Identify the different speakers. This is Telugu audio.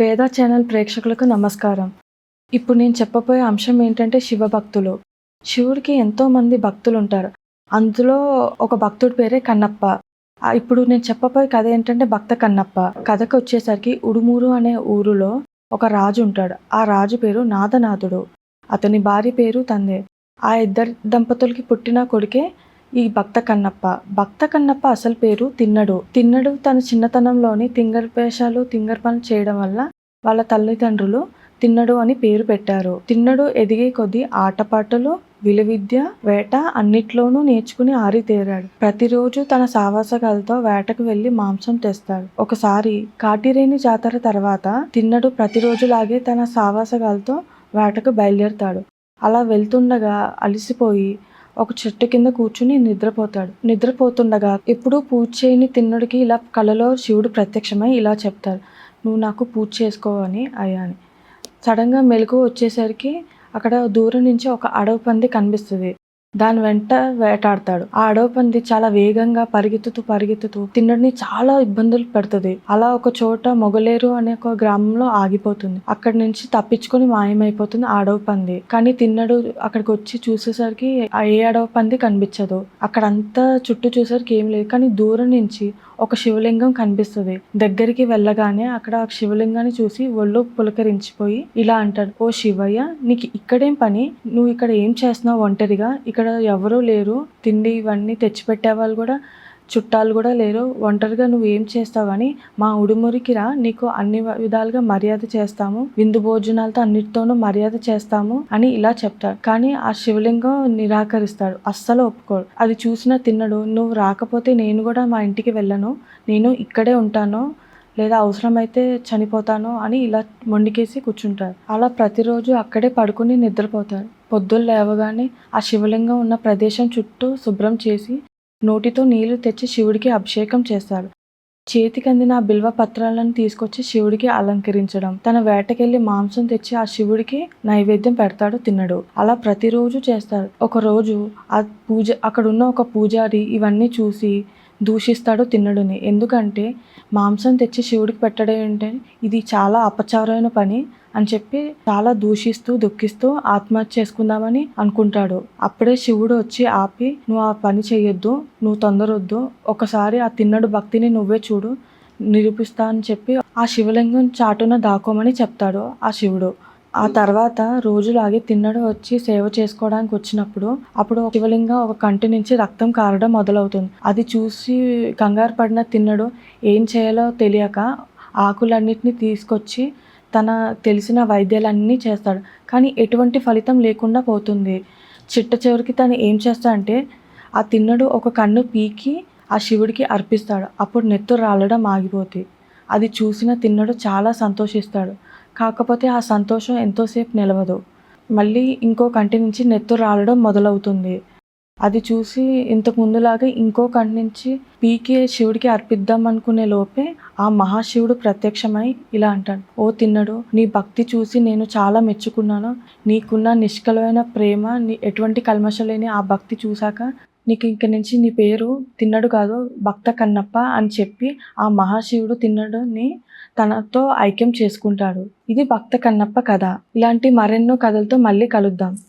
Speaker 1: వేద ఛానల్ ప్రేక్షకులకు నమస్కారం. ఇప్పుడు నేను చెప్పబోయే అంశం ఏంటంటే శివభక్తులు. శివుడికి ఎంతోమంది భక్తులు ఉంటారు అందులో ఒక భక్తుడి పేరే కన్నప్ప. ఇప్పుడు నేను చెప్పబోయే కథ ఏంటంటే భక్త కన్నప్ప. కథకు వచ్చేసరికి ఉడుమూరు అనే ఊరిలో ఒక రాజు ఉంటాడు. ఆ రాజు పేరు నాదనాథుడు. అతని భార్య పేరు తందే. ఆ ఇద్దరు దంపతులకి పుట్టిన కొడుకే ఈ భక్త కన్నప్ప. భక్త కన్నప్ప అసలు పేరు తిన్నడు. తిన్నడు తన చిన్నతనంలోని తింగర్ వేషాలు తింగర్ పనులు చేయడం వల్ల వాళ్ళ తల్లిదండ్రులు తిన్నడు అని పేరు పెట్టారు. తిన్నడు ఎదిగే కొద్దీ ఆటపాటలు విలువిద్య వేట అన్నిట్లోనూ నేర్చుకుని ఆరితేరాడు ప్రతిరోజు తన సావాసకాలతో వేటకు వెళ్ళి మాంసం తెస్తాడు. ఒకసారి కాటిరేని జాతర తర్వాత తిన్నడు ప్రతిరోజులాగే తన సావాసకాలతో వేటకు బయలుదేరుతాడు. అలా వెళ్తుండగా అలసిపోయి ఒక చెట్టు కింద కూర్చుని నిద్రపోతాడు. నిద్రపోతుండగా ఎప్పుడూ పూజ చేయని తిన్నుడికి ఇలా కలలో శివుడు ప్రత్యక్షమై ఇలా చెప్తాడు. నువ్వు నాకు పూజ చేసుకోవని అయ్యా అని సడన్గా మెలకు వచ్చేసరికి అక్కడ దూరం నుంచి ఒక అడవి పంది కనిపిస్తుంది. దాని వెంట వేటాడతాడు. ఆ అడవి పంది చాలా వేగంగా పరిగెత్తుతూ పరిగెత్తుతూ తిన్నడిని చాలా ఇబ్బందులు పెడుతుంది. అలా ఒక చోట మొగలేరు అనే ఒక గ్రామంలో ఆగిపోతుంది. అక్కడి నుంచి తప్పించుకొని మాయమైపోతుంది ఆ అడవి పంది కానీ తిన్నడు అక్కడికి వచ్చి చూసేసరికి ఏ అడవి పంది కనిపించదు. అక్కడంతా చుట్టూ చూసేసరికి ఏం లేదు. కానీ దూరం నుంచి ఒక శివలింగం కనిపిస్తుంది. దగ్గరికి వెళ్ళగానే అక్కడ ఆ శివలింగాన్ని చూసి ఒళ్ళు పులకరించిపోయి ఇలా అంటాడు ఓ శివయ్య నీకు ఇక్కడేం పని? నువ్వు ఇక్కడ ఏం చేస్తున్నావు ఒంటరిగా? ఇక్కడ ఎవరూ లేరు. తిండి ఇవన్నీ తెచ్చిపెట్టే వాళ్ళు కూడా చుట్టాలు కూడా లేరు. ఒంటరిగా నువ్వు ఏం చేస్తావని మా ఉడుమురికి రా. నీకు అన్ని విధాలుగా మర్యాద చేస్తాము. విందు భోజనాలతో అన్నిటితోనూ మర్యాద చేస్తాము అని ఇలా చెప్తాడు. కానీ ఆ శివలింగం నిరాకరిస్తాడు. అస్సలు ఒప్పుకోడు. అది చూసిన తిన్నడు. నువ్వు రాకపోతే నేను కూడా మా ఇంటికి వెళ్ళను. నేను ఇక్కడే ఉంటాను. లేదా అవసరమైతే చనిపోతాను అని ఇలా మొండికేసి కూర్చుంటాడు. అలా ప్రతిరోజు అక్కడే పడుకుని నిద్రపోతారు పొద్దున్న లేవగానే ఆ శివలింగం ఉన్న ప్రదేశం చుట్టూ శుభ్రం చేసి నోటితో నీళ్ళు తెచ్చి శివుడికి అభిషేకం చేశాడు చేతికి అందిన ఆ బిల్వ పత్రాలను తీసుకొచ్చి శివుడికి అలంకరించడం. తన వేటకెళ్ళి మాంసం తెచ్చి ఆ శివుడికి నైవేద్యం పెడతాడు తినడు. అలా ప్రతిరోజు చేస్తాడు. ఒక రోజు ఆ పూజ అక్కడున్న ఒక పూజారి ఇవన్నీ చూసి దూషిస్తాడు తిన్నడుని ఎందుకంటే మాంసం తెచ్చి శివుడికి పెట్టడం ఏంటంటే ఇది చాలా అపచారమైన పని అని చెప్పి చాలా దూషిస్తూ దుఃఖిస్తూ ఆత్మహత్య చేసుకుందామని అనుకుంటాడు. అప్పుడే శివుడు వచ్చి ఆపి నువ్వు ఆ పని చేయొద్దు నువ్వు తొందరొద్దు ఒకసారి ఆ తిన్నడు భక్తిని నువ్వే చూడు నిరూపిస్తా అని చెప్పి ఆ శివలింగం చాటున దాకోమని చెప్తాడు ఆ శివుడు. ఆ తర్వాత రోజులాగే తిన్నడు వచ్చి సేవ చేసుకోవడానికి వచ్చినప్పుడు అప్పుడు శివలింగం ఒక కంటి నుంచి రక్తం కారడం మొదలవుతుంది. అది చూసి కంగారు పడిన తిన్నడు ఏం చేయాలో తెలియక ఆకులన్నిటిని తీసుకొచ్చి తన తెలిసిన వైద్యాలన్నీ చేస్తాడు. కానీ ఎటువంటి ఫలితం లేకుండా పోతుంది. చిట్ట చివరికి తను ఏం చేస్తాడంటే ఆ తిన్నడు ఒక కన్ను పీకి ఆ శివుడికి అర్పిస్తాడు. అప్పుడు నెత్తు రాలడం ఆగిపోతుంది అది చూసిన తిన్నడు చాలా సంతోషిస్తాడు. కాకపోతే ఆ సంతోషం ఎంతోసేపు నిలవదు. మళ్ళీ ఇంకో కంటి నుంచి నెత్తు రాలడం మొదలవుతుంది. అది చూసి ఇంతకు ముందులాగా ఇంకో కంటి నుంచి పీకే శివుడికి అర్పిద్దాం అనుకునే లోపే ఆ మహాశివుడు ప్రత్యక్షమై ఇలా అంటాడు. ఓ తిన్నడు నీ భక్తి చూసి నేను చాలా మెచ్చుకున్నాను. నీకున్న నిష్కలమైన ప్రేమ నీ ఎటువంటి కల్మషం లేని ఆ భక్తి చూశాక నీకు ఇంక నుంచి నీ పేరు తిన్నడు కాదు భక్త కన్నప్ప అని చెప్పి ఆ మహాశివుడు తిన్నడుని తనతో ఐక్యం చేసుకుంటాడు. ఇది భక్త కన్నప్ప కథ. ఇలాంటి మరెన్నో కథలతో మళ్ళీ కలుద్దాం.